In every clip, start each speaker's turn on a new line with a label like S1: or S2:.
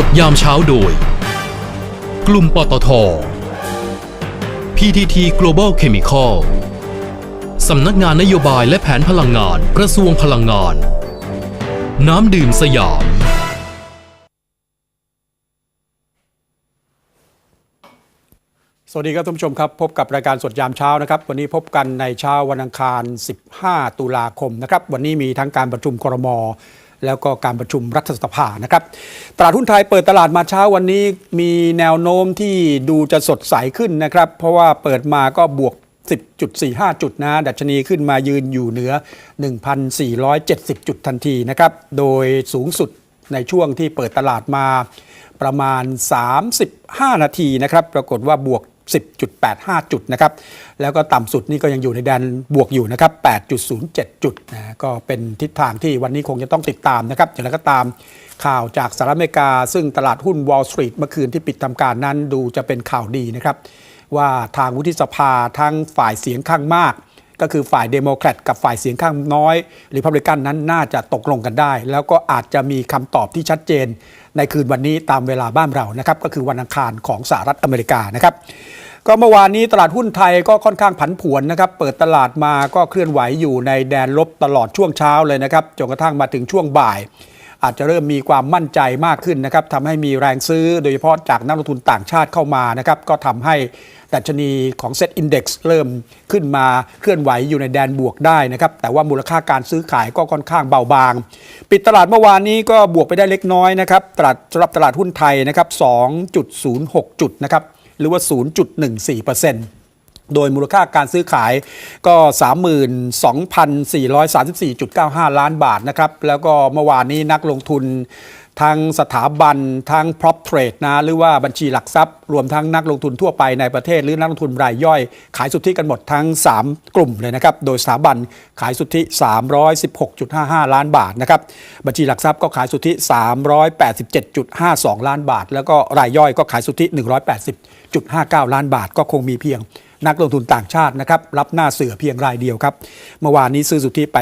S1: สดยามเช้าโดย กลุ่มปตท PTT Global Chemical สำนักงานนโยบายและแผนพลังงานกระทรวงพลังงาน น้ำดื่มสยาม
S2: สวัสดีครับท่านผู้ชมครับ พบกับรายการสดยามเช้านะครับ วันนี้พบกันในเช้าวันอังคาร 15 ตุลาคมนะครับ วันนี้มีทั้งการประชุมครม แล้วก็การประชุมรัฐสภานะครับ ตลาดหุ้นไทยเปิดตลาดมาเช้าวันนี้มีแนวโน้มที่ดูจะสดใสขึ้นนะครับ เพราะว่าเปิดมาก็บวก 10.45 จุดนะ ดัชนีขึ้นมายืนอยู่เหนือ 1,470 จุดทันทีนะครับ โดยสูงสุดในช่วงที่เปิดตลาดมาประมาณ 35 นาทีนะครับ ปรากฏว่าบวก 10.85 จุดนะครับ แล้วก็ต่ำสุดนี่ก็ยังอยู่ในแดนบวกอยู่นะครับ 8.07 จุดนะก็เป็นทิศทางที่วันนี้คงจะต้องติดตามนะครับอย่างไรก็ตามข่าวจากสหรัฐอเมริกา ซึ่งตลาดหุ้น Wall Street เมื่อคืนที่ปิดทำการนั้นดูจะเป็นข่าวดีนะครับ ว่าทางวุฒิสภาทั้งฝ่ายเสียงข้างมาก ก็คือฝ่ายเดโมแครตกับฝ่ายเสียงข้างน้อยหรือพับลิกันนั้นน่าจะตกลงกันได้ แล้วก็อาจจะมีคำตอบที่ชัดเจน ในคืนวันนี้ตามเวลาบ้านเรานะครับ ก็คือวันอังคารของสหรัฐอเมริกานะครับก็เมื่อวานนี้ตลาดหุ้นไทยก็ค่อนข้างผันผวนนะครับ เปิดตลาดมาก็เคลื่อนไหวอยู่ในแดนลบตลอดช่วงเช้าเลยนะครับจนกระทั่งมาถึงช่วงบ่าย อาจจะเริ่มมีความมั่นใจมากขึ้นนะครับทำให้มีแรงซื้อโดยเฉพาะจากนักลงทุนต่างชาติเข้ามานะครับก็ทำให้ดัชนีของ Set Index เริ่มขึ้นมาเคลื่อนไหวอยู่ในแดนบวกได้นะครับ แต่ว่ามูลค่าการซื้อขายก็ค่อนข้างเบาบาง ปิดตลาดเมื่อวานนี้ก็บวกไปได้เล็กน้อยนะครับตลาดสำหรับตลาดหุ้นไทยนะครับ 2.06 จุดนะครับ หรือว่า 0.14% โดยมูลค่าการซื้อขายก็ 32,434.95 ล้านบาทนะครับ แล้วก็เมื่อวานนี้นักลงทุนทั้งสถาบันทั้ง prop trade นะ หรือว่าบัญชีหลักทรัพย์ รวมทั้งนักลงทุนทั่วไปในประเทศ หรือนักลงทุนรายย่อย ขายสุทธิกันหมดทั้ง 3 กลุ่มเลยนะครับ โดยสถาบันขายสุทธิ 316.55 ล้านบาทนะครับ บัญชีหลักทรัพย์ก็ขายสุทธิ 387.52 ล้านบาท แล้วก็รายย่อยก็ขายสุทธิ 180.59 ล้านบาท ก็คงมีเพียง นักลงทุนต่างชาตินะครับรับหน้าเสือเพียงรายเดียวครับ เมื่อวานนี้ซื้อสุทธิไป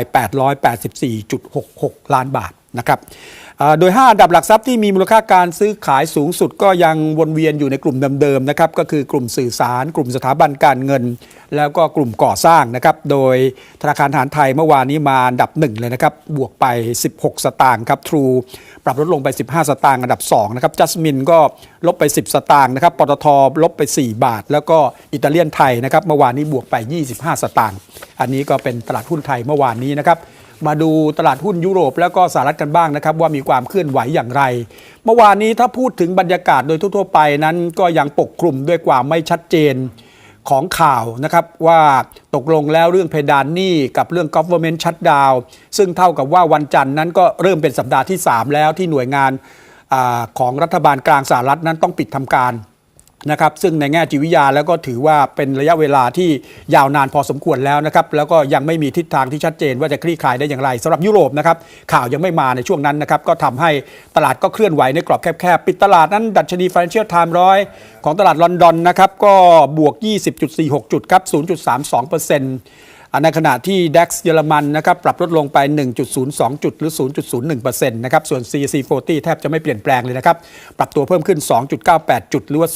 S2: 884.66 ล้านบาทนะครับ โดย 5 อันดับหลักทรัพย์ที่มีมูลค่าการซื้อขายสูงสุดก็ยังวนเวียนอยู่ในกลุ่มเดิมๆนะครับก็คือกลุ่มสื่อสาร กลุ่มสถาบันการเงิน แล้วก็กลุ่มก่อสร้างนะครับโดยธนาคารทหารไทยเมื่อวานนี้มาอันดับหนึ่งเลยนะครับบวกไป 16 สตางค์ครับ True ปรับลดลงไป 15 สตางค์อันดับ2นะครับจัสมินก็ลบไป 10 สตางค์นะครับปตทลบไป 4 บาท แล้วก็อิตาเลียนไทยนะครับเมื่อวานนี้บวกไป 25 สตางค์อันนี้ก็เป็นตลาดหุ้นไทยเมื่อวานนี้นะครับ มาดูตลาดหุ้นยุโรปแล้วก็สหรัฐกันบ้างนะครับ ว่ามีความเคลื่อนไหวอย่างไร เมื่อวานนี้ถ้าพูดถึงบรรยากาศโดยทั่วๆไปนั้นก็ยังปกคลุมด้วยความไม่ชัดเจนของข่าวนะครับว่าตกลงแล้วเรื่องเพดานหนี้กับเรื่อง government shutdown ซึ่งเท่ากับว่าวันจันทร์นั้นก็เริ่มเป็นสัปดาห์ที่ 3 แล้วที่หน่วยงานอของรัฐบาลกลางสหรัฐนั้นต้องปิดทำการ นะครับซึ่งในแง่จิตวิทยาแล้วก็ถือว่าเป็นระยะเวลาที่ยาวนานพอสมควรแล้วนะครับแล้วก็ยังไม่มีทิศทางที่ชัดเจนว่าจะคลี่คลายได้อย่างไรสำหรับยุโรปนะครับข่าวยังไม่มาในช่วงนั้นนะครับก็ทำให้ตลาดก็เคลื่อนไหวในกรอบแคบๆ ปิดตลาดนั้น ดัชนี Financial Times ร้อยของตลาดลอนดอนนะครับก็บวก 20.46 จุดครับ 0.32% ในขณะที่ DAX เยอรมันนะครับปรับลดลงไป 1.02 จุดหรือ 0.01%นะครับส่วน CAC 40 แทบจะไม่เปลี่ยนแปลงเลยนะครับ ปรับตัวเพิ่มขึ้น 2.98 จุดหรือว่า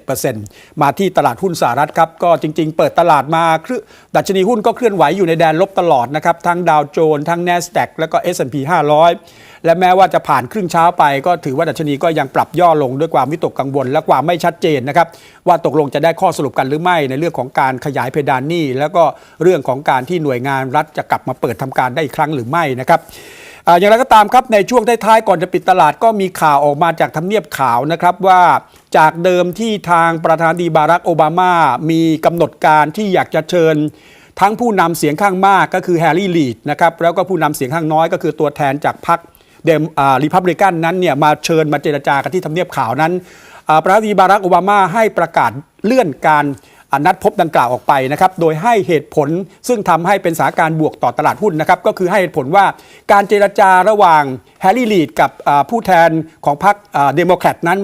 S2: 0.07%มาที่ตลาดหุ้นสหรัฐครับ ก็จริง ๆ เปิดตลาดมาคือดัชนีหุ้นก็เคลื่อนไหวอยู่ในแดนลบตลอดนะครับ ทั้งดาวโจนส์ทั้ง NASDAQ แล้วก็ S&P 500 และแม้ว่าจะผ่านครึ่งเช้าไปก็ถือว่าดัชนีก็ยังปรับย่อลงด้วยความวิตกกังวล และความไม่ชัดเจนนะครับว่าตกลงจะได้ข้อสรุปกันหรือไม่ในเรื่องของการขยายเพดานหนี้แล้วก็เรื่องของการที่หน่วยงานรัฐจะกลับมาเปิดทำการได้อีกครั้งหรือไม่นะครับอย่างไรก็ตามครับในช่วงท้ายๆก่อนจะปิดตลาดก็มีข่าวออกมาจากทำเนียบขาวนะครับว่าจากเดิมที่ทางประธานดีบารักโอบามามีกำหนดการที่อยากจะเชิญทั้งผู้นำเสียงข้างมากก็คือแฮร์รี่ลีดนะครับแล้วก็ผู้นำเสียงข้างน้อยก็คือตัวแทนจากพรรค เดมอ่าริพับลิกันนั้นเนี่ยมาเชิญมาเจรจากันที่ทำเนียบขาวนั้นประธานาธิบดีบารักโอบามาให้ประกาศเลื่อนการนัดพบดังกล่าวออกไปนะครับ โดยให้เหตุผลซึ่งทำให้เป็นสาการบวกต่อตลาดหุ้นนะครับ ก็คือให้เหตุผลว่าการเจรจาระหว่างแฮร์รี่ลีดกับผู้แทนของพรรคเดโมแครตนั้น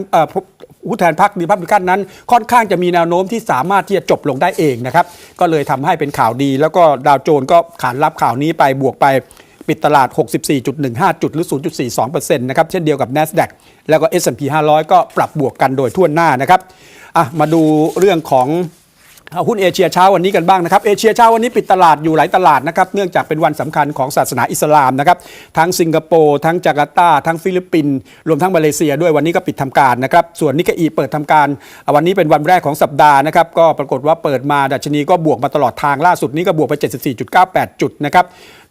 S2: ผู้แทนพรรครีพับลิกันนั้น ค่อนข้างจะมีแนวโน้มที่สามารถที่จะจบลงได้เองนะครับ ก็เลยทำให้เป็นข่าวดี แล้วก็ดาวโจนส์ก็ขานรับข่าวนี้ไปบวกไป ปิดตลาด 64.15 จุดหรือ 0.42%นะครับเช่นเดียวกับ NASDAQ แล้วก็ S&P 500 ก็ปรับบวกกันโดยทั่วหน้านะครับอะมาดูเรื่องของหุ้นเอเชียเช้าวันนี้กันบ้างนะครับเอเชียเช้าวันนี้ปิดตลาดอยู่หลายตลาดนะครับเนื่องจากเป็นวันสำคัญของศาสนาอิสลามนะครับทั้งสิงคโปร์ทั้งจาการ์ตาทั้งฟิลิปปินส์รวมทั้งมาเลเซียด้วยวันนี้ก็ปิดทำการนะครับส่วนนิกเกอีเปิดทำการ วันนี้เป็นวันแรกของสัปดาห์นะครับก็ปรากฏว่าเปิดมาดัชนีก็บวกมาตลอดทางล่าสุดนี้ก็บวกไป 74.98 จุดนะครับ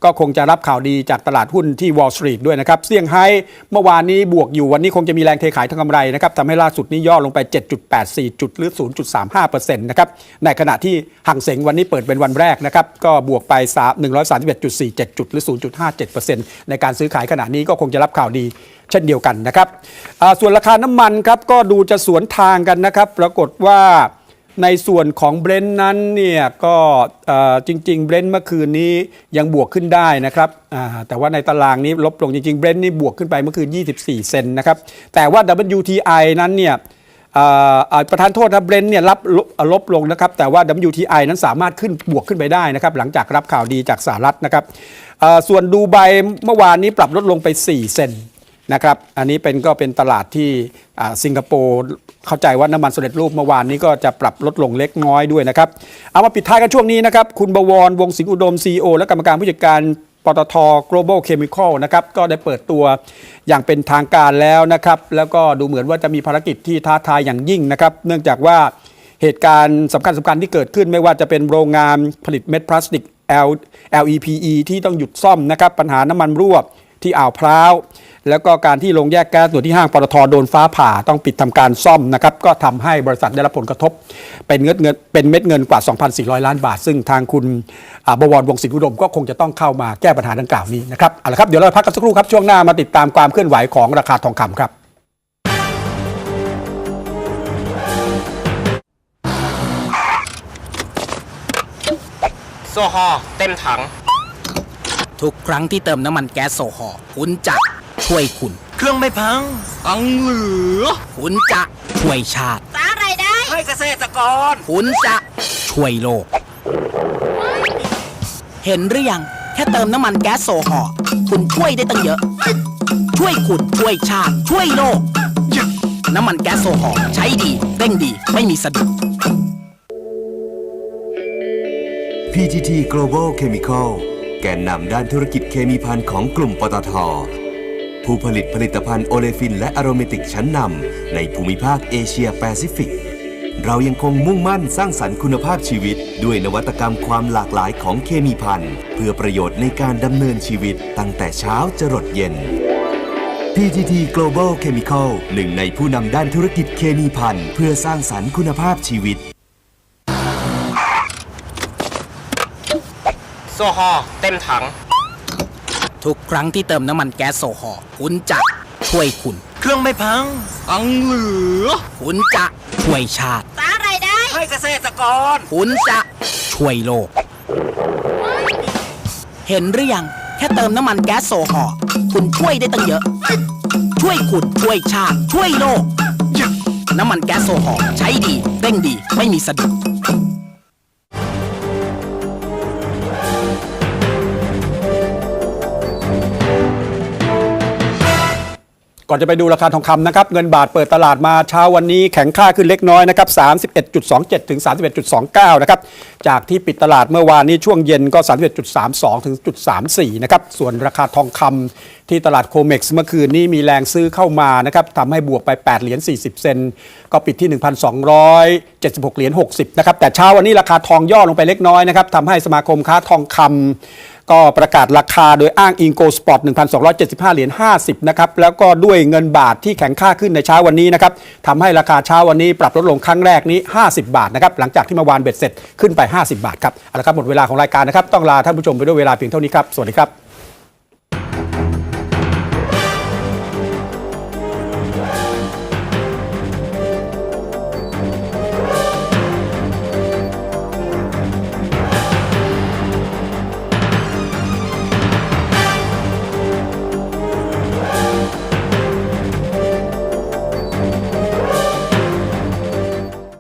S2: ก็คงจะรับข่าวดีจากตลาดหุ้นที่ Wall Street ด้วยนะครับเซี่ยงไฮ้เมื่อวานนี้บวกอยู่วันนี้คงจะมีแรงเทขายทางกำไรนะครับทำให้ล่าสุดนี้ย่อลงไป 7.84 จุดหรือ 0.35%นะครับในขณะที่ห่งเสงวันนี้เปิดเป็นวันแรกนะครับก็บวกไป 131.47 จุดหรือ 0.57%ในการซื้อขายขณะนี้ก็คงจะรับข่าวดีเช่นเดียวกันนะครับส่วนราคาน้ำมันครับก็ดูจะสวนทางกันนะครับปรากฏว่า ในส่วนของเบรนท์นั้นเนี่ยก็จริง ๆ เบรนท์เมื่อคืนนี้ยังบวกขึ้นได้นะครับแต่ว่าในตารางนี้ลบลงจริง ๆ เบรนท์นี่บวกขึ้นไปเมื่อคืน 24 เซนนะครับ แต่ว่า WTI นั้นเนี่ยประธานโทษนะเบรนท์เนี่ยรับลบลงนะครับ แต่ว่า WTI นั้นสามารถขึ้นบวกขึ้นไปได้นะครับ หลังจากรับข่าวดีจากสหรัฐนะครับส่วนดูไบเมื่อวานนี้ปรับลดลงไป 4 เซน นะครับ อันนี้เป็นก็เป็นตลาดที่สิงคโปร์เข้าใจว่าน้ำมันสำเร็จรูปเมื่อวานนี้ก็จะปรับลดลงเล็กน้อยด้วยนะครับ เอามาปิดท้ายกันช่วงนี้นะครับ คุณบวรวงสิงห์อุดม CEO และกรรมการผู้จัดการปตท global chemical นะครับก็ได้เปิดตัวอย่างเป็นทางการแล้วนะครับ แล้วก็ดูเหมือนว่าจะมีภารกิจที่ท้าทายอย่างยิ่งนะครับ เนื่องจากว่าเหตุการณ์สำคัญสคัญๆที่เกิดขึ้นไม่ว่าจะเป็นโรงงานผลิตเม็ดพลาสติก L LEPE ที่ต้องหยุดซ่อมนะครับ ปัญหาน้ำมันรั่วที่อ่าวพร้าว แล้วก็การที่โรงแยกแก๊สส่วนที่ห้างปตทโดนฟ้าผ่าต้องปิดทำการซ่อมนะครับก็ทำให้บริษัทได้รับผลกระทบ เป็นเงินเงินเป็นเม็ดเงินกว่า 2,400 ล้านบาท ซึ่งทางคุณอ่าบวรวงศิลป์อุดมก็คงจะต้องเข้ามาแก้ปัญหาดังกล่าวนี้นะครับเอาละครับเดี๋ยวเราพักกันสักครู่ครับช่วงหน้ามาติดตามความเคลื่อนไหวของราคาทองคำครับ
S3: โซฮอล์เต็มถัง
S4: ทุกครั้งที่เติมน้ำมันแก๊สโซฮอล์คุณจะ ช่วยคุณ
S3: เครื่องไม่พัง อังเหลือ
S4: คุณจะช่วยชาติ
S5: สร้างรายได้
S3: ให้เกษตรกร
S4: คุณจะช่วยโลก เห็นหรือยัง แค่เติมน้ำมันแก๊สโซฮอล์คุณช่วยได้ตั้งเยอะ ช่วยคุณช่วยชาติ ช่วยโลก น้ำมันแก๊สโซฮอล์ใช้ดีเร่งดีไม่มีสะดุด
S6: PTT Global Chemical แกนนำด้านธุรกิจเคมีภัณฑ์ของกลุ่มปตท ผู้ผลิตผลิตภัณฑ์โอเลฟินและอโรเมติกชั้นนำในภูมิภาคเอเชียแปซิฟิก เรายังคงมุ่งมั่นสร้างสรรค์คุณภาพชีวิต ด้วยนวัตกรรมความหลากหลายของเคมีภัณฑ์เพื่อประโยชน์ในการดำเนินชีวิตตั้งแต่เช้าจรดเย็น PTT Global Chemical หนึ่งในผู้นำด้านธุรกิจเคมีภัณฑ์เพื่อสร้างสรรค์คุณภาพชีวิต
S3: โซฮอลเต็มถัง
S4: ทุกครั้งที่เติมน้ำมันแก๊สโซฮอล์คุณจะช่วยคุณ
S3: เครื่องไม่พังอังเหลือ
S4: คุณจะช่วยชาติ
S5: สร้างรายได้
S3: ให้เกษตรกร
S4: คุณจะช่วยโลก เห็นหรือยัง แค่เติมน้ำมันแก๊สโซฮอล์คุณช่วยได้ตั้งเยอะ ช่วยคุณช่วยชาติ ช่วยโลก น้ำมันแก๊สโซฮอล์ใช้ดีเร่งดีไม่มีสะดุด
S2: ก่อนจะไปดูราคาทองคำนะครับ เงินบาทเปิดตลาดมาเช้าวันนี้แข็งค่าขึ้นเล็กน้อยนะครับ 31.27 ถึง 31.29 นะครับ จากที่ปิดตลาดเมื่อวานนี้ช่วงเย็นก็ 31.32 ถึงจุด34 นะครับ ส่วนราคาทองคำที่ตลาดโคเม็กซ์เมื่อคืนนี้มีแรงซื้อเข้ามานะครับทำให้บวกไป 8 เหรียญ 40 เซน ก็ปิดที่ 1,276 เหรียญ 60 นะครับ แต่เช้าวันนี้ราคาทองย่อลงไปเล็กน้อยนะครับทำให้สมาคมค้าทองคำ ก็ประกาศราคาโดยอ้างอิงโกสปอร์ต 1,275 เหรียญ 50 นะครับ แล้วก็ด้วยเงินบาทที่แข็งค่าขึ้นในเช้าวันนี้นะครับทำให้ราคาเช้าวันนี้ปรับลดลงครั้งแรกนี้ 50 บาทนะครับ หลังจากที่เมื่อวานเบ็ดเสร็จขึ้นไป 50 บาทครับ เอาละครับหมดเวลาของรายการนะครับ ต้องลาท่านผู้ชมไปด้วยเวลาเพียงเท่านี้ครับ สวัสดีครับ